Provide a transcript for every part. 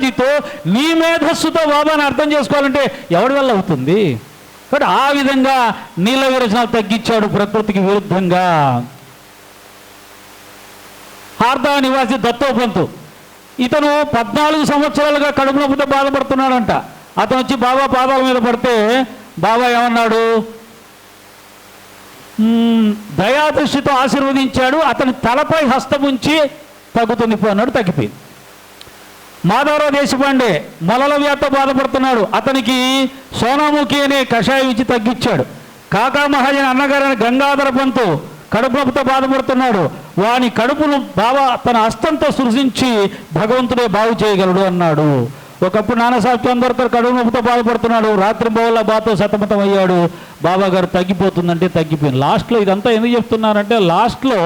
టెక్నాలజీతో నీ మేధస్సుతో బాబాని అర్థం చేసుకోవాలంటే ఎవడి వల్ల అవుతుంది? కాబట్టి ఆ విధంగా నీళ్ళ విరచనాలు తగ్గించాడు ప్రకృతికి విరుద్ధంగా. హార్దా నివాసి దత్తోపంతు. ఇతను పద్నాలుగు సంవత్సరాలుగా కడుపు నొప్పితో బాధపడుతున్నాడంట. అతను వచ్చి బాబా పాదాల మీద పడితే బాబా ఏమన్నాడు? దయాదృష్టితో ఆశీర్వదించాడు. అతని తలపై హస్తముంచి తగ్గుతుంది అన్నాడు తగ్గిపోయింది. మాధవరావు దేశపాండే మొలల వ్యాప్త బాధపడుతున్నాడు. అతనికి సోనాముఖి అనే కషాయం ఇచ్చి తగ్గించాడు. కాకా మహాజన్ అన్నగారైన గంగాధర పంతు కడుపు నొప్పితో బాధపడుతున్నాడు. వాని కడుపును బాబా తన హస్తంతో సృజించి భగవంతుడే బాగు చేయగలడు అన్నాడు. ఒకప్పుడు నానాసాహెబ్ చందర్కర్ కడుపు నొప్పితో బాధపడుతున్నాడు. రాత్రి బౌల బాతో సతమతం అయ్యాడు. బాబా గారు తగ్గిపోతుందంటే తగ్గిపోయింది. లాస్ట్లో ఇదంతా ఎందుకు చెప్తున్నారంటే లాస్ట్లో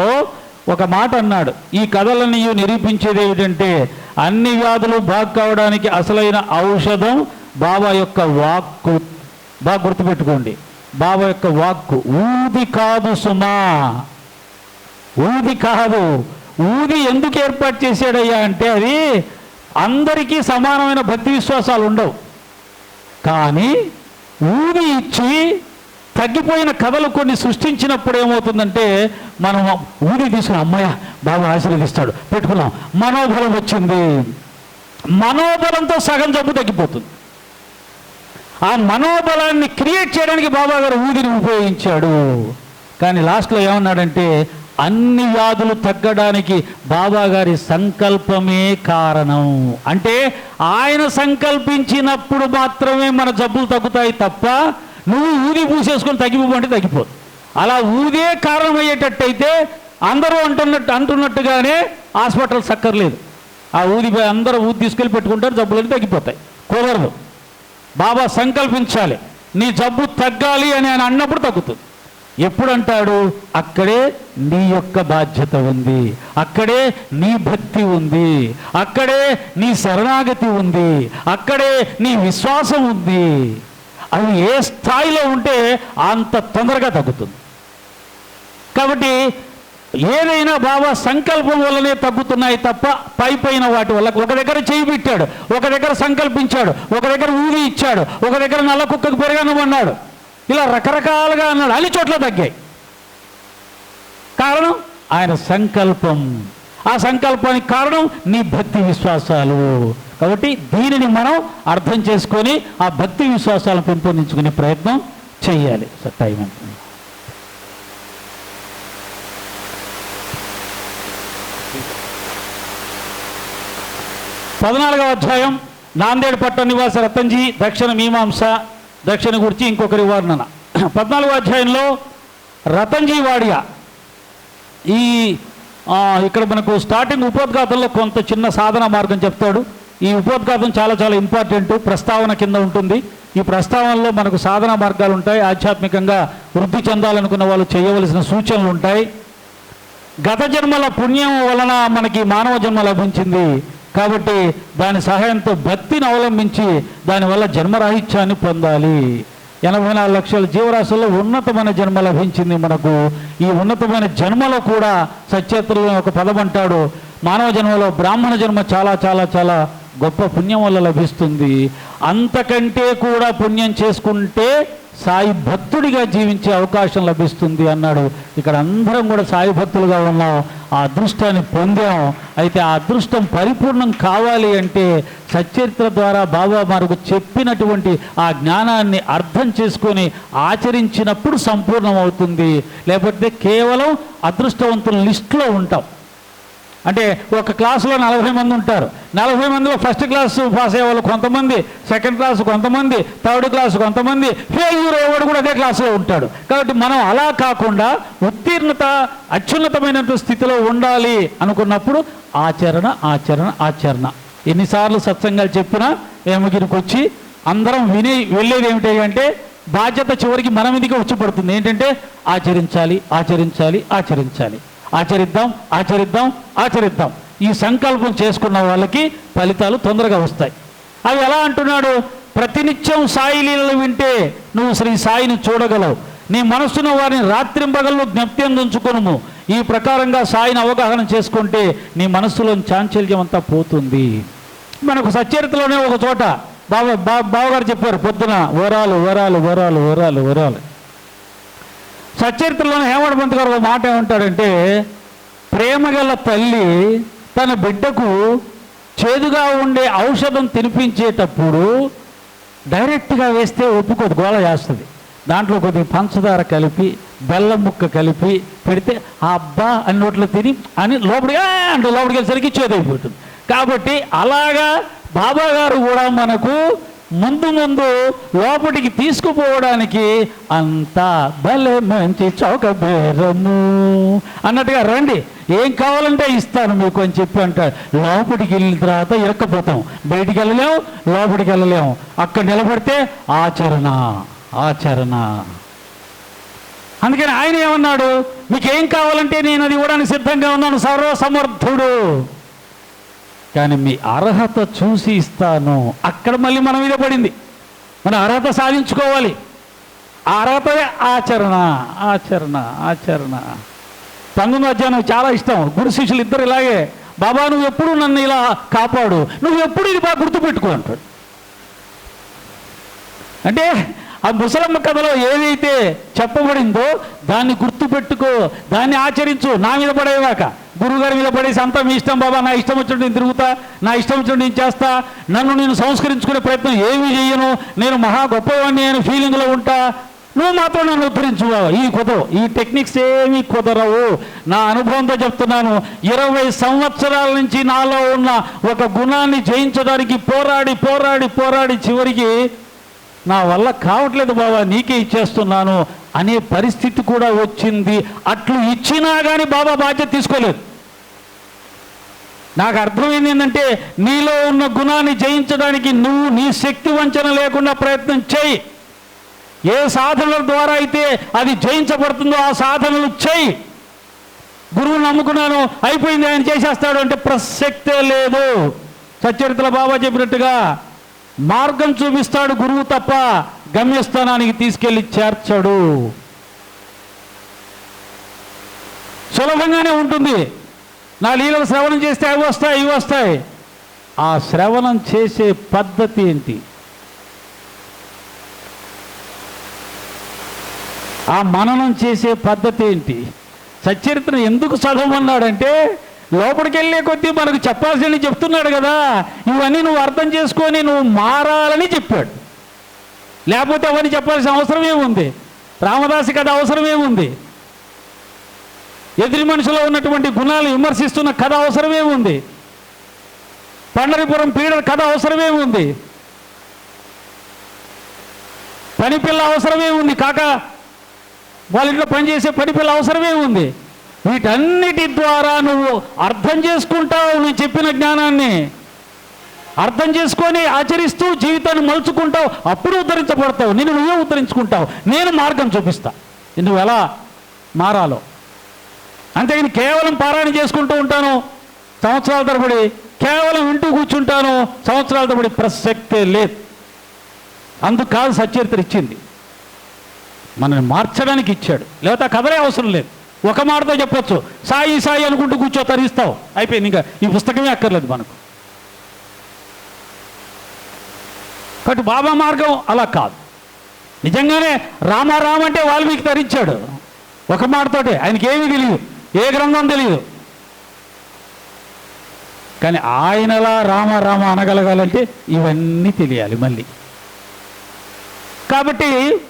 ఒక మాట అన్నాడు. ఈ కథలని నిరూపించేది ఏమిటంటే అన్ని వ్యాధులు బాగు కావడానికి అసలైన ఔషధం బాబా యొక్క వాక్కు. బాగా గుర్తుపెట్టుకోండి. బాబా యొక్క వాక్కు. ఊది కాదు సుమా. ఊది కాదు. ఊది ఎందుకు ఏర్పాటు చేశాడయ్యా అంటే అది అందరికీ సమానమైన భక్తి విశ్వాసాలు ఉండవు. కానీ ఊది ఇచ్చి తగ్గిపోయిన కథలు కొన్ని సృష్టించినప్పుడు ఏమవుతుందంటే మనం ఊది తీసుకుని అమ్మాయ బాగా ఆశీర్వదిస్తాడు పెట్టుకున్నాం మనోబలం వచ్చింది. మనోబలంతో సగం జబ్బు తగ్గిపోతుంది. ఆ మనోబలాన్ని క్రియేట్ చేయడానికి బాబా గారు ఊదిని ఉపయోగించాడు. కానీ లాస్ట్లో ఏమన్నాడంటే అన్ని వ్యాధులు తగ్గడానికి బాబా గారి సంకల్పమే కారణం. అంటే ఆయన సంకల్పించినప్పుడు మాత్రమే మన జబ్బులు తగ్గుతాయి తప్ప నువ్వు ఊది పూసేసుకొని తగ్గిపోమంటే తగ్గిపోదు. అలా ఊదే కారణమయ్యేటట్టయితే అందరూ అంటున్నట్టు అంటున్నట్టుగానే హాస్పిటల్ సక్కర్లేదు ఆ ఊది అందరూ ఊది తీసుకెళ్ళి పెట్టుకుంటారు జబ్బులన్నీ తగ్గిపోతాయి. కుదరదు. బాబా సంకల్పించాలి. నీ జబ్బు తగ్గాలి అని ఆయన అన్నప్పుడు తగ్గుతుంది. ఎప్పుడు అంటాడు అక్కడే నీ యొక్క బాధ్యత ఉంది. అక్కడే నీ భక్తి ఉంది. అక్కడే నీ శరణాగతి ఉంది. అక్కడే నీ విశ్వాసం ఉంది. అది ఏ స్థాయిలో ఉంటే అంత తొందరగా తగ్గుతుంది. కాబట్టి ఏదైనా బాబా సంకల్పం వల్లనే తగ్గుతున్నాయి తప్ప పై పైన వాటి వల్ల ఒక దగ్గర చేయి పెట్టాడు ఒక దగ్గర సంకల్పించాడు ఒక దగ్గర ఊది ఇచ్చాడు ఒక దగ్గర నల్ల కుక్కకు పెరగనమన్నాడు ఇలా రకరకాలుగా అన్నాడు అన్ని చోట్ల తగ్గాయి. కారణం ఆయన సంకల్పం. ఆ సంకల్పానికి కారణం నీ భక్తి విశ్వాసాలు. కాబట్టి దీనిని మనం అర్థం చేసుకొని ఆ భక్తి విశ్వాసాలను పెంపొందించుకునే ప్రయత్నం చేయాలి. సార్ టైం అంటుంది పద్నాలుగవ అధ్యాయం నాందేడ్ పట్ట నివాస రతంజీ దక్షిణ మీమాంస దక్షిణ గురించి ఇంకొకరి వర్ణన. పద్నాలుగవ అధ్యాయంలో రతంజీ వాడియా ఈ ఇక్కడ మనకు స్టార్టింగ్ ఉపోద్ఘాతంలో కొంత చిన్న సాధన మార్గం చెప్తాడు. ఈ ఉపోద్ఘాతం చాలా చాలా ఇంపార్టెంట్ ప్రస్తావన కింద ఉంటుంది. ఈ ప్రస్తావనలో మనకు సాధన మార్గాలు ఉంటాయి. ఆధ్యాత్మికంగా వృద్ధి చెందాలనుకున్న వాళ్ళు చేయవలసిన సూచనలు ఉంటాయి. గత జన్మల పుణ్యం వలన మనకి మానవ జన్మ లభించింది. కాబట్టి దాని సహాయంతో భక్తిని అవలంబించి దానివల్ల జన్మరాహిత్యాన్ని పొందాలి. ఎనభై నాలుగు లక్షల జీవరాశుల్లో ఉన్నతమైన జన్మ లభించింది మనకు. ఈ ఉన్నతమైన జన్మలో కూడా సత్యత్రులు ఒక పదం అంటాడు. మానవ జన్మలో బ్రాహ్మణ జన్మ చాలా చాలా చాలా గొప్ప పుణ్యం వల్ల లభిస్తుంది. అంతకంటే కూడా పుణ్యం చేసుకుంటే సాయి భక్తుడిగా జీవించే అవకాశం లభిస్తుంది అన్నాడు. ఇక్కడ అందరం కూడా సాయి భక్తులుగా ఉన్నాం. ఆ అదృష్టాన్ని పొందాం. అయితే ఆ అదృష్టం పరిపూర్ణం కావాలి అంటే సచరిత్ర ద్వారా బాబా మనకు చెప్పినటువంటి ఆ జ్ఞానాన్ని అర్థం చేసుకొని ఆచరించినప్పుడు సంపూర్ణం అవుతుంది లేకపోతే కేవలం అదృష్టవంతుల లిస్టులో ఉంటాం. అంటే ఒక క్లాసులో నలభై మంది ఉంటారు. నలభై మందిలో ఫస్ట్ క్లాస్ పాస్ అయ్యే వాళ్ళు కొంతమంది సెకండ్ క్లాస్ కొంతమంది థర్డ్ క్లాస్ కొంతమంది ఫెయిల్యూర్ అయ్యేవాడు కూడా అదే క్లాసులో ఉంటాడు. కాబట్టి మనం అలా కాకుండా ఉత్తీర్ణత అత్యున్నతమైనటువంటి స్థితిలో ఉండాలి అనుకున్నప్పుడు ఆచరణ ఆచరణ ఆచరణ. ఎన్నిసార్లు సత్సంగాలు చెప్పినా ఏమగిరికి వచ్చి అందరం విని వెళ్ళేది ఏమిటి అంటే బాధ్యత చివరికి మన మీదకి వచ్చి పడుతుంది. ఏంటంటే ఆచరించాలి ఆచరించాలి ఆచరించాలి. ఆచరిద్దాం ఆచరిద్దాం ఆచరిద్దాం. ఈ సంకల్పం చేసుకున్న వాళ్ళకి ఫలితాలు తొందరగా వస్తాయి. అవి ఎలా అంటున్నాడు? ప్రతినిత్యం సాయి లీలలు వింటే నువ్వు శ్రీ సాయిని చూడగలవు. నీ మనస్సును వారిని రాత్రింబగళ్ళు జ్ఞప్త్యం ఉంచుకొనుము. ఈ ప్రకారంగా సాయిని అవగాహన చేసుకుంటే నీ మనస్సులోని చాంచల్యం అంతా పోతుంది. మనకు సచరితలోనే ఒక చోట బావ బా బావగారు చెప్పారు పొద్దున వరాలు వరాలు వరాలు వరాలు వరాలు. సచ్చరిత్రలోనే హేమడ్ పంత్ గారు ఒక మాట ఏమంటాడంటే ప్రేమగల తల్లి తన బిడ్డకు చేదుగా ఉండే ఔషధం తినిపించేటప్పుడు డైరెక్ట్గా వేస్తే ఒప్పుకోదు గోళ చేస్తుంది. దాంట్లో కొద్దిగా పంచదార కలిపి బెల్లం ముక్క కలిపి పెడితే ఆ అబ్బా అని నోట్లో తిని అని లోపలికి అంటే లోపలికి వెళ్ళేసరికి చేదైపోతుంది కాబట్టి అలాగా బాబా గారు కూడా మనకు ముందు ముందు లోపలికి తీసుకుపోవడానికి అంతా భలే మంచి చౌక బేరము. అన్నట్టుగా రండి ఏం కావాలంటే ఇస్తాను మీకు అని చెప్పి అంటాడు. లోపలికి వెళ్ళిన తర్వాత ఇరక్కపోతాం బయటికి వెళ్ళలేము లోపలికి వెళ్ళలేము అక్కడ నిలబడితే ఆచరణ ఆచరణ. అందుకని ఆయన ఏమన్నాడు? మీకేం కావాలంటే నేను అది ఇవ్వడానికి సిద్ధంగా ఉన్నాను సర్వసమర్థుడు. కానీ మీ అర్హత చూసి ఇస్తాను. అక్కడ మళ్ళీ మన మీద పడింది. మన అర్హత సాధించుకోవాలి. ఆ ఆచరణ ఆచరణ ఆచరణ. పంతొమ్మిది అధ్యాయం చాలా ఇష్టం. గురు శిష్యులు ఇద్దరు ఇలాగే బాబా నువ్వు ఎప్పుడు నన్ను ఇలా కాపాడు? నువ్వు ఎప్పుడు ఇది బాగా గుర్తుపెట్టుకో అంటాడు అంటే ఆ ముసలమ్మ కథలో ఏదైతే చెప్పబడిందో దాన్ని గుర్తుపెట్టుకో దాన్ని ఆచరించు నా మీద పడేవాక గురువుగారి మీద పడేసి అంతా మీ ఇష్టం బాబా నా ఇష్టం వచ్చినట్టు నేను తిరుగుతా నా ఇష్టం వచ్చినట్టు నేను చేస్తా నన్ను నేను సంస్కరించుకునే ప్రయత్నం ఏమీ చేయను నేను మహా గొప్పవాడిని నేను ఫీలింగ్లో ఉంటా. నువ్వు మాత్రం నన్ను ఉద్ధరించు బాబా. ఈ కుదరవు ఈ టెక్నిక్స్ ఏమీ కుదరవు. నా అనుభవంతో చెప్తున్నాను ఇరవై సంవత్సరాల నుంచి నాలో ఉన్న ఒక గుణాన్ని జయించడానికి పోరాడి పోరాడి పోరాడి చివరికి నా వల్ల కావట్లేదు బాబా నీకే ఇచ్చేస్తున్నాను అనే పరిస్థితి కూడా వచ్చింది. అట్లు ఇచ్చినా కానీ బాబా బాధ్యత తీసుకోలేదు. నాకు అర్థమైంది ఏంటంటే నీలో ఉన్న గుణాన్ని జయించడానికి నువ్వు నీ శక్తి వంచన లేకుండా ప్రయత్నం చేయి. ఏ సాధనల ద్వారా అయితే అది జయించబడుతుందో ఆ సాధనలు చేయి. గురువుని నమ్ముకున్నాను అయిపోయింది ఆయన చేసేస్తాడు అంటే ప్రసక్తే లేదు. సచ్చరిత్రల బాబా చెప్పినట్టుగా మార్గం చూపిస్తాడు గురువు తప్ప గమ్యస్థానానికి తీసుకెళ్ళి చేర్చడు. సులభంగానే ఉంటుంది. నా లీలలు శ్రవణం చేస్తే అవి వస్తాయి ఇవి వస్తాయి. ఆ శ్రవణం చేసే పద్ధతి ఏంటి? ఆ మననం చేసే పద్ధతి ఏంటి? సచ్చరిత్ర ఎందుకు చదవమన్నాడంటే లోపలికి వెళ్ళే కొద్దీ మనకు చెప్పాల్సింది చెప్తున్నాడు కదా. ఇవన్నీ నువ్వు అర్థం చేసుకొని నువ్వు మారాలని చెప్పాడు. లేకపోతే అవన్నీ చెప్పాల్సిన అవసరం ఏముంది రామదాసి కథ అవసరం ఏముంది ఎదురి మనిషిలో ఉన్నటువంటి గుణాలు విమర్శిస్తున్న కథ అవసరమే ఉంది. పండరిపురం పీడ కథ అవసరమే ఉంది. పనిపిల్ల అవసరమే ఉంది. కాక వాళ్ళ ఇంట్లో పనిచేసే పనిపిల్ల అవసరమే ఉంది. వీటన్నిటి ద్వారా నువ్వు అర్థం చేసుకుంటావు నువ్వు చెప్పిన జ్ఞానాన్ని. అర్థం చేసుకొని ఆచరిస్తూ జీవితాన్ని మలుచుకుంటావు. అప్పుడు ఉద్ధరించబడతావు. నేను నువ్వే ఉద్ధరించుకుంటావు. నేను మార్గం చూపిస్తా. నువ్వు ఎలా మారాలో. అంతేగాని కేవలం పారాయణ చేసుకుంటూ ఉంటాను. సంవత్సరాల తరబడి కేవలం వింటూ కూర్చుంటాను. సంవత్సరాల తరబడి ప్రసక్తే లేదు. అందుకు కాదు సచరిత్ర ఇచ్చింది. మనల్ని మార్చడానికి ఇచ్చాడు. లేకపోతే ఆ కథలే అవసరం లేదు. ఒక మాటతో చెప్పొచ్చు. సాయి సాయి అనుకుంటూ కూర్చో తరిస్తావు. అయిపోయింది ఇంకా. ఈ పుస్తకమే అక్కర్లేదు మనకు. కాబట్టి బాబా మార్గం అలా కాదు. నిజంగానే రామారామంటే అంటే వాల్మీకి తరించాడు. ఒక మాటతోటే. ఆయనకి ఏమీ తెలియదు. ఏ గ్రంథం తెలియదు కానీ ఆయనలా రామ రామ అనగలగాలంటే ఇవన్నీ తెలియాలి మళ్ళీ. కాబట్టి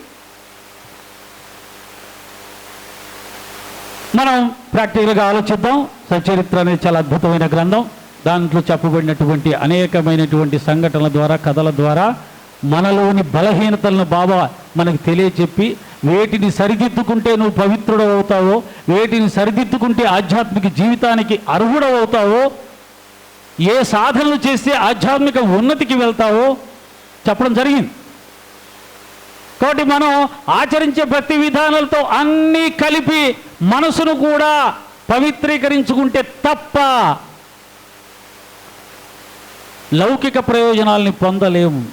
మనం ప్రాక్టికల్గా ఆలోచిద్దాం. సచరిత్ర అనేది చాలా అద్భుతమైన గ్రంథం. దాంట్లో చెప్పబడినటువంటి అనేకమైనటువంటి సంఘటనల ద్వారా కథల ద్వారా మనలోని బలహీనతలను బాబా మనకు తెలియచెప్పి వేటిని సరిదిద్దుకుంటే నువ్వు పవిత్రుడు అవుతావో వేటిని సరిదిద్దుకుంటే ఆధ్యాత్మిక జీవితానికి అర్హుడవుతావో ఏ సాధనలు చేస్తే ఆధ్యాత్మిక ఉన్నతికి వెళ్తావో చెప్పడం జరిగింది. కాబట్టి మనం ఆచరించే ప్రతి విధానాలతో అన్నీ కలిపి మనసును కూడా పవిత్రీకరించుకుంటే తప్ప లౌకిక ప్రయోజనాల్ని పొందలేము.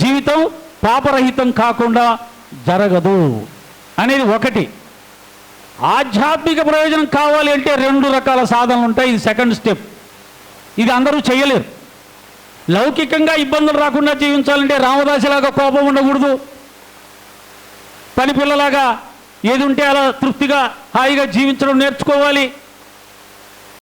జీవితం పాపరహితం కాకుండా జరగదు అనేది ఒకటి. ఆధ్యాత్మిక ప్రయోజనం కావాలి అంటే రెండు రకాల సాధనలు ఉంటాయి. ఇది సెకండ్ స్టెప్ ఇది అందరూ చేయలేరు. లౌకికంగా ఇబ్బందులు రాకుండా జీవించాలంటే రామదాసిలాగా కోపం ఉండకూడదు. పని పిల్లలాగా ఏది ఉంటే అలా తృప్తిగా హాయిగా జీవించడం నేర్చుకోవాలి.